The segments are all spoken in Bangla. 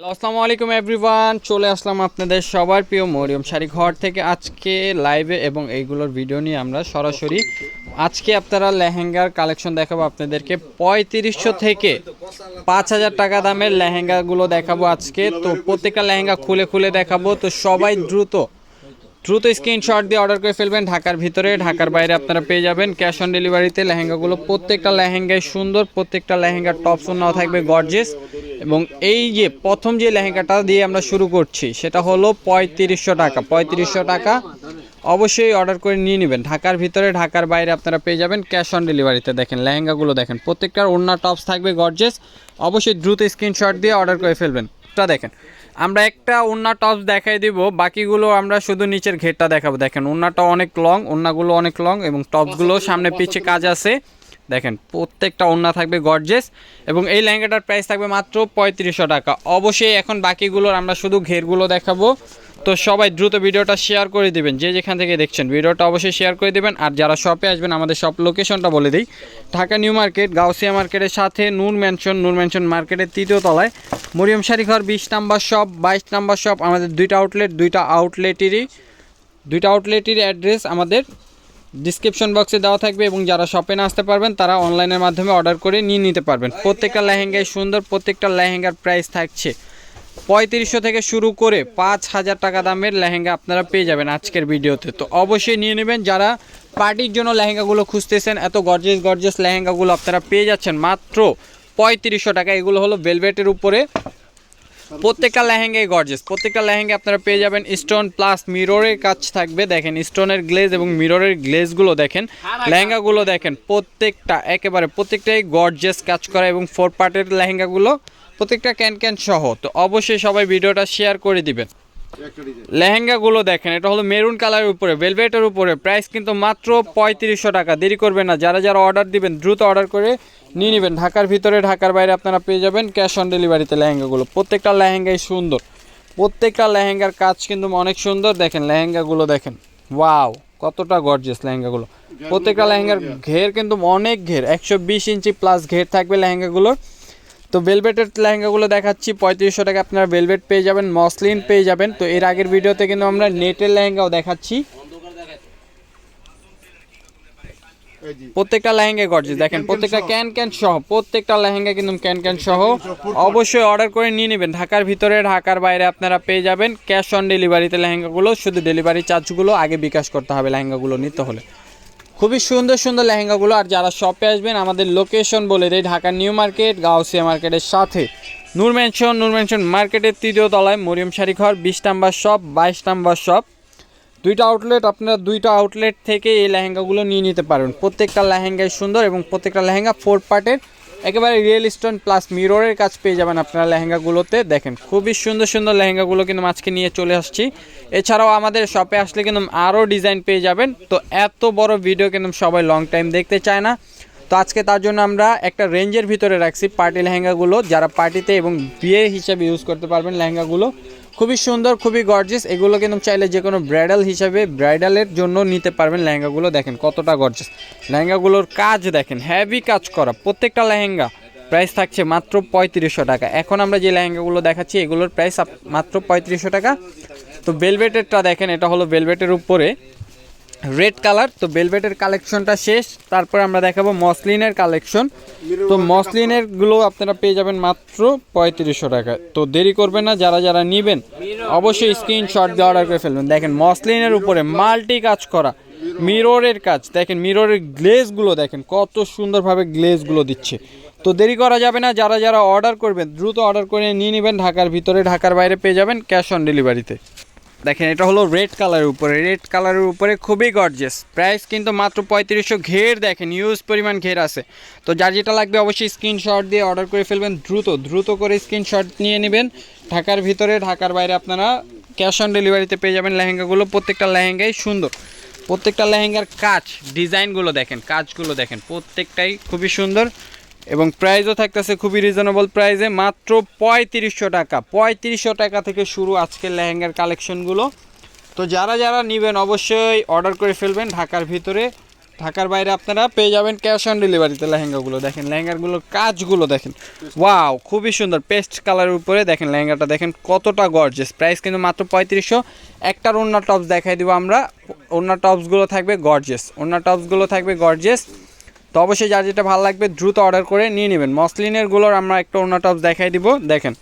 আসসালামু আলাইকুম এভরিওয়ান। চলে আসলাম আপনাদের সবার প্রিয় মরিয়ম শাড়ি ঘর থেকে আজকে লাইভে এবং এইগুলোর ভিডিও নিয়ে আমরা সরাসরি। আজকে আপনারা লেহেঙ্গার কালেকশন দেখাবো আপনাদেরকে। পঁয়ত্রিশশো থেকে পাঁচ হাজার টাকা দামের লেহেঙ্গাগুলো দেখাবো আজকে। তো প্রত্যেকটা লেহেঙ্গা খুলে খুলে দেখাবো। তো সবাই দ্রুত দ্রুত স্ক্রিনশট দিয়ে অর্ডার করে ফেলবেন। ঢাকার ভিতরে, ঢাকার বাইরে আপনারা পেয়ে যাবেন। ক্যাশ অন ডেলিভারিতে লেহেঙ্গাগুলো প্রত্যেকটা লেহেঙ্গায় সুন্দর, প্রত্যেকটা লেহেঙ্গার টপ নাও থাকবে গর্জেস এবং এই যে প্রথম যে লেহেঙ্গাটা দিয়ে আমরা শুরু করছি, সেটা হলো পঁয়ত্রিশশো টাকা। পঁয়ত্রিশশো টাকা অবশ্যই অর্ডার করে নিয়ে নেবেন। ঢাকার ভিতরে, ঢাকার বাইরে আপনারা পেয়ে যাবেন ক্যাশ অন ডেলিভারিতে দেখেন লেহেঙ্গাগুলো দেখেন, প্রত্যেকটার ওড়না টপস থাকবে গর্জেস অবশ্যই দ্রুত স্ক্রিনশট দিয়ে অর্ডার করে ফেলবেন। এটা দেখেন আমরা একটা ওড়না টপস দেখাই দিব বাকিগুলো আমরা শুধু নিচের ঘেরটা দেখাবো। দেখেন ওড়নাটা অনেক লং ওড়নাগুলো অনেক লং এবং টপসগুলো সামনে পিছে কাজ আছে। দেখেন প্রত্যেকটা ওড়না থাকবে গর্জেস এবং এই ল্যাঙ্গাটার প্রাইস থাকবে মাত্র পঁয়ত্রিশশো টাকা। অবশ্যই এখন বাকিগুলোর আমরা শুধু ঘেরগুলো দেখাবো। তো সবাই দ্রুত ভিডিওটা শেয়ার করে দিবেন, যে যেখান থেকে দেখছেন। ভিডিওটা অবশ্যই শেয়ার করে দিবেন, আর যারা শপে আসবেন, আমাদের শপ লোকেশনটা বলে দিই। ঢাকা নিউ মার্কেট, গাউসিয়া মার্কেটের সাথে নূর ম্যানশন নূর ম্যানশন মার্কেটের তৃতীয় তলায়। মরিয়ম শাড়ি ঘর, বিশ নাম্বার শপ বাইশ নাম্বার শপ আমাদের দুইটা আউটলেট দুইটা আউটলেটেরই দুইটা আউটলেটের অ্যাড্রেস আমাদের ডিসক্রিপশন বক্সে দেওয়া থাকবে, এবং যারা শপে না আসতে পারবেন, তারা অনলাইনের মাধ্যমে অর্ডার করে নিয়ে নিতে পারবেন। প্রত্যেকটা লেহেঙ্গায় সুন্দর, প্রত্যেকটা লেহেঙ্গার প্রাইস থাকছে। পঁয়ত্রিশশো থেকে শুরু করে পাঁচ হাজার টাকা দামের লেহেঙ্গা আপনারা পেয়ে যাবেন আজকের ভিডিওতে। তো অবশ্যই নিয়ে নেবেন, যারা পার্টির জন্য লেহেঙ্গাগুলো খুঁজতেছেন, এত গর্জেস গর্জেস লেহেঙ্গাগুলো আপনারা পেয়ে যাচ্ছেন মাত্র পঁয়ত্রিশশো টাকা। এগুলো হলো ভেলভেটের উপরে। প্রত্যেকটা লেহেঙ্গাই গর্জেস প্রত্যেকটা লেহেঙ্গা আপনারা পেয়ে যাবেন স্টোন প্লাস মিররের কাজ থাকবে। দেখেন স্টোনের গ্লেজ এবং মিররের গ্লেজগুলো দেখেন, লেহেঙ্গাগুলো দেখেন, প্রত্যেকটা, একেবারে প্রত্যেকটাই গর্জেস কাজ করা এবং ফোর পার্টের লেহেঙ্গাগুলো প্রত্যেকটা ক্যান ক্যান সহ। তো অবশ্যই সবাই ভিডিওটা শেয়ার করে দিবেন। লেহেঙ্গাগুলো দেখেন, এটা হলো মেরুন কালারের উপরে ভেলভেটের উপরে। প্রাইস কিন্তু মাত্র পঁয়ত্রিশশো টাকা, দেরি করবেন না। যারা যারা অর্ডার দিবেন, দ্রুত অর্ডার করে নিয়ে নেবেন। ঢাকার ভিতরে, ঢাকার বাইরে আপনারা পেয়ে যাবেন ক্যাশ অন ডেলিভারিতে লেহেঙ্গাগুলো। প্রত্যেকটা লেহেঙ্গাই সুন্দর। প্রত্যেকটা লেহেঙ্গার কাজ কিন্তু অনেক সুন্দর। দেখেন লেহেঙ্গাগুলো দেখেন। ওয়াও কতটা গর্জিয়াস লেহেঙ্গাগুলো। প্রত্যেকটা লেহেঙ্গার ঘের কিন্তু অনেক ঘের। একশো বিশ ইঞ্চি প্লাস ঘের থাকবে লেহেঙ্গাগুলোর। তো ভেলভেটের লেহেঙ্গাগুলো দেখাচ্ছি, পঁয়ত্রিশশো টাকা আপনারা ভেলভেট পেয়ে যাবেন মসলিন পেয়ে যাবেন। তো এর আগের ভিডিওতে কিন্তু আমরা নেটের লেহেঙ্গাও দেখাচ্ছি। প্রত্যেকটা লেহেঙ্গা গর্জিস দেখেন, প্রত্যেকটা ক্যান ক্যান সহ, প্রত্যেকটা লেহেঙ্গা কিন্তু ক্যান ক্যান সহ। অবশ্যই অর্ডার করে নিয়ে নেবেন। ঢাকার ভিতরে, ঢাকার বাইরে আপনারা পেয়ে যাবেন। ক্যাশ অন ডেলিভারিতে লেহেঙ্গাগুলো, শুধু ডেলিভারি চার্জগুলো আগে বিকাশ করতে হবে লেহেঙ্গাগুলো নিতে হলে। খুবই সুন্দর সুন্দর লেহেঙ্গাগুলো, আর যারা শপে আসবেন, আমাদের লোকেশন বলে দেয় ঢাকা নিউ মার্কেট, গাউসিয়া মার্কেটের সাথে। নূর ম্যানশন নূর ম্যানশন মার্কেটের তৃতীয় তলায় মরিয়ম শাড়ি ঘর বিশ নাম্বার শপ বাইশ নাম্বার শপ দুইটা আউটলেট আপনারা দুইটা আউটলেট থেকে এই লেহেঙ্গাগুলো নিয়ে নিতে পারেন। প্রত্যেকটা লেহেঙ্গাই সুন্দর এবং প্রত্যেকটা লেহেঙ্গা ফোর পার্টের একেবারে রিয়েল স্টোন প্লাস মিররের কাজ পেয়ে যাবেন আপনারা লেহেঙ্গাগুলোতে। দেখেন, খুবই সুন্দর সুন্দর লেহেঙ্গাগুলো কিন্তু আজকে নিয়ে চলে আসছি। এছাড়াও আমাদের শপে আসলে কিন্তু আরও ডিজাইন পেয়ে যাবেন। তো এত বড় ভিডিও কিন্তু সবাই লং টাইম দেখতে চায় না। তো আজকে তার জন্য আমরা একটা রেঞ্জের ভিতরে রাখছি পার্টি লেহেঙ্গাগুলো। যারা পার্টিতে এবং বিয়ে হিসাবে ইউজ করতে পারবেন লেহেঙ্গাগুলো। খুবই সুন্দর, খুবই গর্জিস এগুলো কিন্তু চাইলে যে কোনো ব্রাইডাল হিসাবে ব্রাইডালের জন্য নিতে পারবেন লেহেঙ্গাগুলো। দেখেন কতটা গর্জিস লেহেঙ্গাগুলোর কাজ দেখেন হ্যাভি কাজ করা। প্রত্যেকটা লেহেঙ্গা প্রাইস থাকছে মাত্র পঁয়ত্রিশশো টাকা। এখন আমরা যে লেহেঙ্গাগুলো দেখাচ্ছি, এগুলোর প্রাইস মাত্র পঁয়ত্রিশশো টাকা। তো বেলভেটেরটা দেখেন, এটা হলো বেলভেটের উপরে। রেড কালার তো বেলভেটের কালেকশনটা শেষ। তারপর আমরা দেখাবো মসলিনের কালেকশন তো মসলিনেরগুলো আপনারা পেয়ে যাবেন মাত্র পঁয়ত্রিশশো টাকা। তো দেরি করবেন না, যারা যারা নেবেন, অবশ্যই স্ক্রিনশট দিয়ে অর্ডার করে ফেলবেন। দেখেন, মসলিনের উপরে মাল্টি কাজ করা মিররের কাজ। দেখেন মিররের গ্লেজগুলো দেখেন, কত সুন্দরভাবে গ্লেজগুলো দিচ্ছে। তো দেরি করা যাবে না, যারা যারা অর্ডার করবেন, দ্রুত অর্ডার করে নিয়ে নেবেন। ঢাকার ভিতরে, ঢাকার বাইরে পেয়ে যাবেন ক্যাশ অন ডেলিভারিতে দেখেন, এটা হলো রেড কালারের উপরে। রেড কালারের উপরে খুবই গর্জেস প্রাইস কিন্তু মাত্র পঁয়ত্রিশশো ঘের দেখেন ইউজ পরিমাণ ঘের আছে। তো যার যেটা লাগবে অবশ্যই স্ক্রিনশট দিয়ে অর্ডার করে ফেলবেন দ্রুত। দ্রুত করে স্ক্রিনশট নিয়ে নেবেন। ঢাকার ভিতরে, ঢাকার বাইরে আপনারা ক্যাশ অন ডেলিভারিতে পেয়ে যাবেন লেহেঙ্গাগুলো। প্রত্যেকটা লেহেঙ্গাই সুন্দর। প্রত্যেকটা লেহেঙ্গার কাজ ডিজাইনগুলো দেখেন, কাজগুলো দেখেন, প্রত্যেকটাই খুবই সুন্দর। এবং প্রাইজও থাকতেছে খুবই রিজনেবল প্রাইজে মাত্র পঁয়ত্রিশশো টাকা। পঁয়ত্রিশশো টাকা থেকে শুরু আজকের লেহেঙ্গার কালেকশনগুলো তো যারা যারা নেবেন অবশ্যই অর্ডার করে ফেলবেন ঢাকার ভিতরে। ঢাকার বাইরে আপনারা পেয়ে যাবেন ক্যাশ অন ডেলিভারিতে লেহেঙ্গাগুলো। দেখেন লেহেঙ্গাগুলোর কাজগুলো দেখেন। ওয়াও খুবই সুন্দর। পেস্ট কালারের উপরে দেখেন লেহেঙ্গাটা। দেখেন কতটা গর্জেস প্রাইস কিন্তু মাত্র পঁয়ত্রিশশো। একটার অন্য টপস দেখাই দিব আমরা। অন্য টপসগুলো থাকবে গর্জেস অন্য টপসগুলো থাকবে গর্জেস তো অবশ্যই যার যেটা ভালো লাগবে দ্রুত অর্ডার করে নিয়ে নেবেন। মসলিনেরগুলোর আমরা একটা অন্য টপস দেখাই দিব। দেখেন,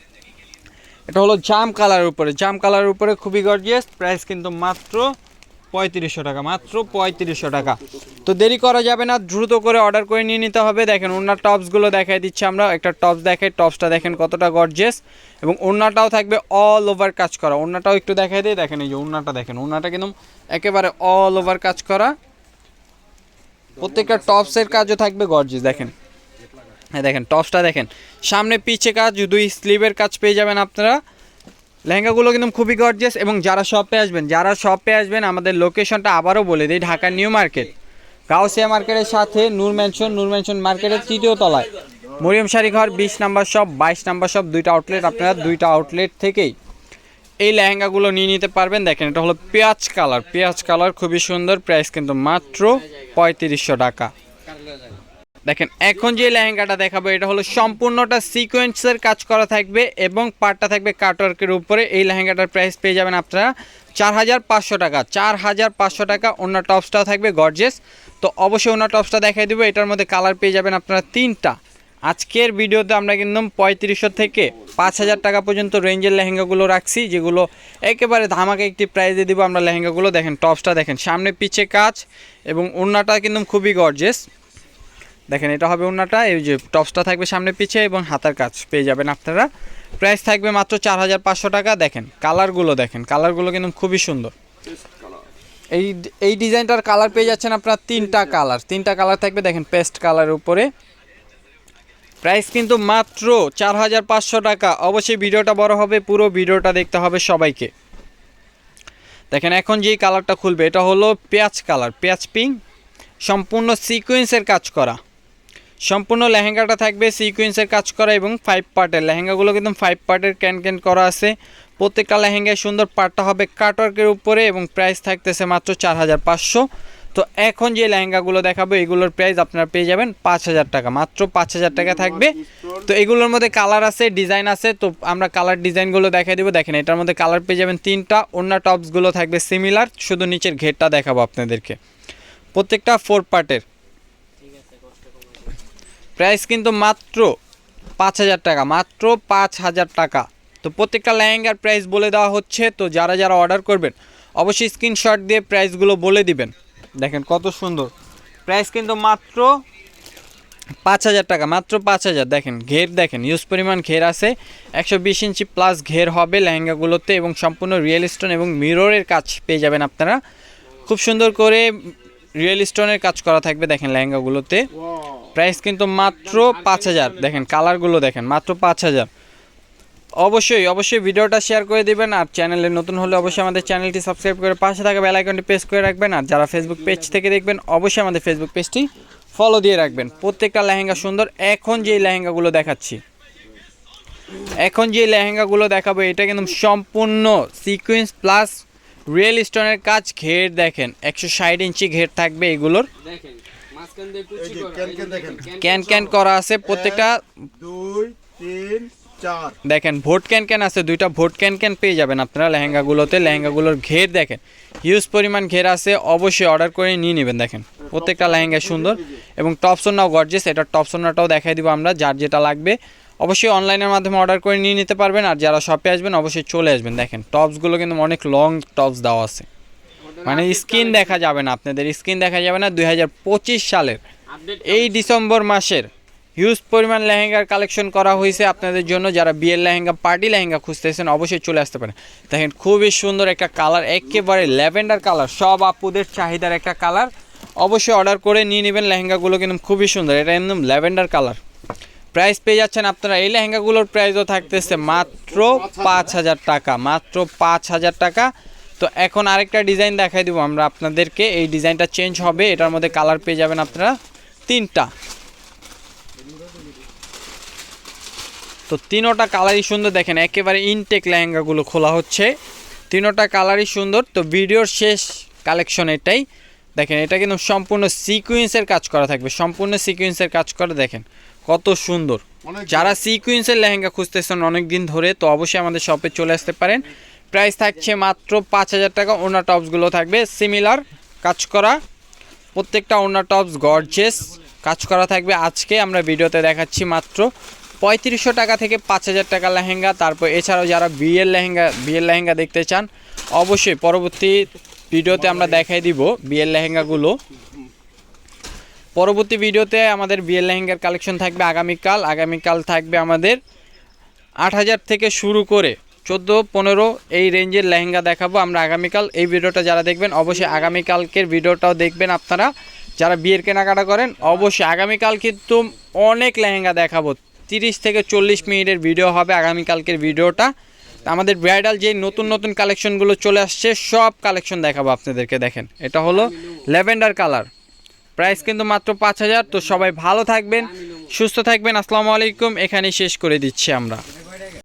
এটা হলো জাম কালার উপরে। জাম কালারের উপরে খুবই গর্জিয়াস প্রাইস কিন্তু মাত্র পঁয়ত্রিশশো টাকা, মাত্র পঁয়ত্রিশশো টাকা। তো দেরি করা যাবে না, দ্রুত করে অর্ডার করে নিয়ে নিতে হবে। দেখেন ওনার টপসগুলো দেখাই দিচ্ছি আমরা। একটা টপস দেখাই টপসটা দেখেন কতটা গর্জিয়াস এবং ওনাটাও থাকবে অল ওভার কাজ করা। ওনাটাও একটু দেখাই দিই। দেখেন এই যে ওনাটা দেখেন ওনাটা কিন্তু একেবারে অল ওভার কাজ করা। প্রত্যেকটা টপসের কাজও থাকবে গর্জিয়াস দেখেন। হ্যাঁ দেখেন, টপসটা দেখেন। সামনে পিছে কাজ, দুই স্লিভের কাজ পেয়ে যাবেন আপনারা। লেহেঙ্গাগুলো কিন্তু খুবই গর্জিয়াস এবং যারা শপে আসবেন, যারা শপে আসবেন, আমাদের লোকেশনটা আবারও বলে দিই, ঢাকা নিউ মার্কেট। গাউসিয়া মার্কেটের সাথে নূর ম্যানশন নূর ম্যানশন মার্কেটের তৃতীয় তলায়। মরিয়ম শাড়ি ঘর বিশ নাম্বার শপ বাইশ নাম্বার শপ দুইটা আউটলেট আপনারা দুইটা আউটলেট থেকেই এই লেহেঙ্গাগুলো নিয়ে নিতে পারবেন। দেখেন, এটা হলো পেঁয়াজ কালার। পেঁয়াজ কালার খুবই সুন্দর, প্রাইস কিন্তু মাত্র পঁয়ত্রিশশো টাকা। দেখেন, এখন যে লেহেঙ্গাটা দেখাবো, এটা হলো সম্পূর্ণটা সিকোয়েন্সের কাজ করা থাকবে এবং পাটটা থাকবে কাটওয়ার্কের উপরে। এই লেহেঙ্গাটার প্রাইস পেয়ে যাবেন আপনারা চার হাজার পাঁচশো টাকা। চার হাজার পাঁচশো টাকা, অন্য টপসটাও থাকবে গর্জেস তো অবশ্যই অন্য টপসটা দেখাই দেবো, এটার মধ্যে কালার পেয়ে যাবেন আপনারা তিনটা। আজকের ভিডিওতে আমরা কিন্তু পঁয়ত্রিশশো থেকে পাঁচ হাজার টাকা পর্যন্ত রেঞ্জের লেহেঙ্গাগুলো রাখছি, যেগুলো একেবারে ধামাকে একটি প্রাইজে দিব। আমরা লেহেঙ্গাগুলো দেখেন টপসটা দেখেন, সামনে পিছে কাজ এবং ওড়নাটা কিন্তু খুবই গর্জেস দেখেন, এটা হবে ওড়নাটা, এই যে টপসটা থাকবে সামনে পিছে এবং হাতার কাজ পেয়ে যাবেন আপনারা। প্রাইস থাকবে মাত্র চার হাজার পাঁচশো টাকা। দেখেন কালারগুলো দেখেন কালারগুলো কিন্তু খুবই সুন্দর। এই এই ডিজাইনটার কালার পেয়ে যাচ্ছেন আপনার তিনটা কালার তিনটা কালার থাকবে, দেখেন পেস্ট কালারের উপরে। প্রাইস কিন্তু মাত্র চার হাজার পাঁচশো টাকা। অবশ্যই ভিডিওটা বড় হবে, পুরো ভিডিওটা দেখতে হবে সবাইকে। দেখেন, এখন যেই কালারটা খুলবে, এটা হলো পেঁয়াজ কালার, পেঁয়াজ পিঙ্ক। সম্পূর্ণ সিকোয়েন্সের কাজ করা। সম্পূর্ণ লেহেঙ্গাটা থাকবে সিকোয়েন্সের কাজ করা এবং ফাইভ পার্টের লেহেঙ্গাগুলো কিন্তু ফাইভ পার্টের ক্যান ক্যান করা আছে। প্রত্যেকটা লেহেঙ্গায় সুন্দর পার্টটা হবে কাটওয়ার্কের উপরে এবং প্রাইস থাকতেছে মাত্র চার হাজার পাঁচশো। তো এখন যে লেহেঙ্গাগুলো দেখাবো, এগুলোর প্রাইস আপনারা পেয়ে যাবেন পাঁচ হাজার টাকা। মাত্র পাঁচ হাজার টাকা থাকবে। তো এগুলোর মধ্যে কালার আছে ডিজাইন আছে, তো আমরা কালার ডিজাইনগুলো দেখাই দেবো। দেখেন, এটার মধ্যে কালার পেয়ে যাবেন তিনটা অন্য টপসগুলো থাকবে সিমিলার শুধু নিচের ঘেরটা দেখাবো আপনাদেরকে। প্রত্যেকটা ফোর পার্টের প্রাইস কিন্তু মাত্র পাঁচ হাজার টাকা, মাত্র পাঁচ হাজার টাকা। তো প্রত্যেকটা লেহেঙ্গার প্রাইস বলে দেওয়া হচ্ছে। তো যারা যারা অর্ডার করবেন, অবশ্যই স্ক্রিনশট দিয়ে প্রাইসগুলো বলে দিবেন। দেখেন কত সুন্দর। প্রাইস কিন্তু মাত্র পাঁচ হাজার টাকা মাত্র পাঁচ হাজার। দেখেন ঘের দেখেন ইউজ পরিমাণ ঘের আছে। একশো বিশ ইঞ্চি প্লাস ঘের হবে লেহেঙ্গাগুলোতে এবং সম্পূর্ণ রিয়েল স্টোন এবং মিররের কাজ পেয়ে যাবেন আপনারা। খুব সুন্দর করে রিয়েল স্টোনের কাজ করা থাকবে দেখেন লেহেঙ্গাগুলোতে। প্রাইস কিন্তু মাত্র পাঁচ হাজার। দেখেন কালারগুলো দেখেন মাত্র পাঁচ হাজার। অবশ্যই অবশ্যই ভিডিওটা শেয়ার করে দিবেন আর চ্যানেলে নতুন হলে অবশ্যই আমাদের চ্যানেলটি সাবস্ক্রাইব করে পাশে থাকা বেল আইকনটি প্রেস করে রাখবেন আর যারা ফেসবুক পেজ থেকে দেখবেন অবশ্যই আমাদের ফেসবুক পেজটি ফলো দিয়ে রাখবেন। প্রত্যেকটা লেহেঙ্গা সুন্দর। এখন যে লেহেঙ্গাগুলো দেখাচ্ছি এখন যে লেহেঙ্গাগুলো দেখাবো এটা কিন্তু সম্পূর্ণ সিকোয়েন্স প্লাস রিয়েল স্টোনের কাজ ঘের দেখেন। একশো ষাট ইঞ্চি ঘের থাকবে এগুলোর। ক্যান ক্যান করা আছে প্রত্যেকটা। দুই তিন দেখেন, ভোট ক্যান ক্যান আছে? দুইটা ভোট ক্যান ক্যান পেয়ে যাবেন আপনারা লেহেঙ্গাগুলোতে? লেহেঙ্গাগুলোর ঘের দেখেন হিউজ পরিমাণ ঘের আছে, অবশ্যই অর্ডার করে নিয়ে নেবেন, দেখেন। প্রত্যেকটা লেহেঙ্গা সুন্দর এবং টপসোনাও গর্জেস এটা টপসোনাটাও দেখাই দিব আমরা, যার যেটা লাগবে। অবশ্যই অনলাইনের মাধ্যমে অর্ডার করে নিয়ে নিতে পারবেন, আর যারা শপে আসবেন, অবশ্যই চলে আসবেন, দেখেন। টপসগুলো কিন্তু অনেক লং টপস দেওয়া আছে। মানে স্কিন দেখা যাবে না, আপনাদের স্কিন দেখা যাবে না, দুই হাজার পঁচিশ সালের। এই ডিসেম্বর মাসের হিউজ পরিমাণ লেহেঙ্গার কালেকশন করা হয়েছে আপনাদের জন্য। যারা বিয়ের লেহেঙ্গা পার্টি লেহেঙ্গা খুঁজতেছেন, অবশ্যই চলে আসতে পারেন। দেখেন, খুবই সুন্দর একটা কালার একেবারে ল্যাভেন্ডার কালার সব আপুদের চাহিদার একটা কালার অবশ্যই অর্ডার করে নিয়ে নেবেন, লেহেঙ্গাগুলো কিন্তু খুবই সুন্দর, এটা একদম ল্যাভেন্ডার কালার প্রাইস পেয়ে যাচ্ছেন আপনারা, এই লেহেঙ্গাগুলোর প্রাইসও থাকতেছে মাত্র পাঁচ হাজার টাকা, মাত্র পাঁচ হাজার টাকা। তো এখন আরেকটা ডিজাইন দেখাই দিব আমরা আপনাদেরকে, এই ডিজাইনটা চেঞ্জ হবে, এটার মধ্যে কালার পেয়ে যাবেন আপনারা তিনটা। তো তিনোটা কালারই সুন্দর দেখেন একেবারে ইনটেক লেহেঙ্গাগুলো খোলা হচ্ছে। তিনোটা কালারই সুন্দর তো ভিডিওর শেষ কালেকশন এটাই। দেখেন এটা কিন্তু সম্পূর্ণ সিকুয়েন্সের কাজ করা থাকবে সম্পূর্ণ সিকুয়েন্সের কাজ করা দেখেন কত সুন্দর। যারা সিকুয়েন্সের লেহেঙ্গা খুঁজতেছেন অনেক দিন ধরে তো অবশ্যই আমাদের শপে চলে আসতে পারেন। প্রাইস থাকছে মাত্র পাঁচ হাজার টাকা ওনার টপসগুলো থাকবে সিমিলার কাজ করা। প্রত্যেকটা ওনার টপস গর্জেস কাজ করা থাকবে। আজকে আমরা ভিডিওতে দেখাচ্ছি মাত্র পঁয়ত্রিশশো টাকা থেকে পাঁচ হাজার টাকা লেহেঙ্গা, তারপর এছাড়াও যারা বিয়ের লেহেঙ্গা বিয়ের লেহেঙ্গা দেখতে চান, অবশ্যই পরবর্তী ভিডিওতে আমরা দেখাই দিব বিয়ের লেহেঙ্গাগুলো। পরবর্তী ভিডিওতে আমাদের বিয়ের লেহেঙ্গার কালেকশন থাকবে আগামীকাল। আগামীকাল থাকবে আমাদের আট হাজার থেকে শুরু করে চোদ্দ, পনেরো এই রেঞ্জের লেহেঙ্গা দেখাবো আমরা আগামীকাল। এই ভিডিওটা যারা দেখবেন, অবশ্যই আগামীকালকের ভিডিওটাও দেখবেন আপনারা। যারা বিয়ের কেনাকাটা করেন, অবশ্যই আগামীকাল কিন্তু অনেক লেহেঙ্গা দেখাবো। তিরিশ থেকে চল্লিশ মিনিটের ভিডিও হবে আগামীকালকের ভিডিওটা আমাদের ব্রাইডাল যে নতুন নতুন কালেকশনগুলো চলে আসছে, সব কালেকশন দেখাবো আপনাদেরকে, দেখেন। এটা হলো ল্যাভেন্ডার কালার। প্রাইস কিন্তু মাত্র পাঁচ হাজার, তো সবাই ভালো থাকবেন, সুস্থ থাকবেন। আসসালামু আলাইকুম, এখানেই শেষ করে দিচ্ছি আমরা।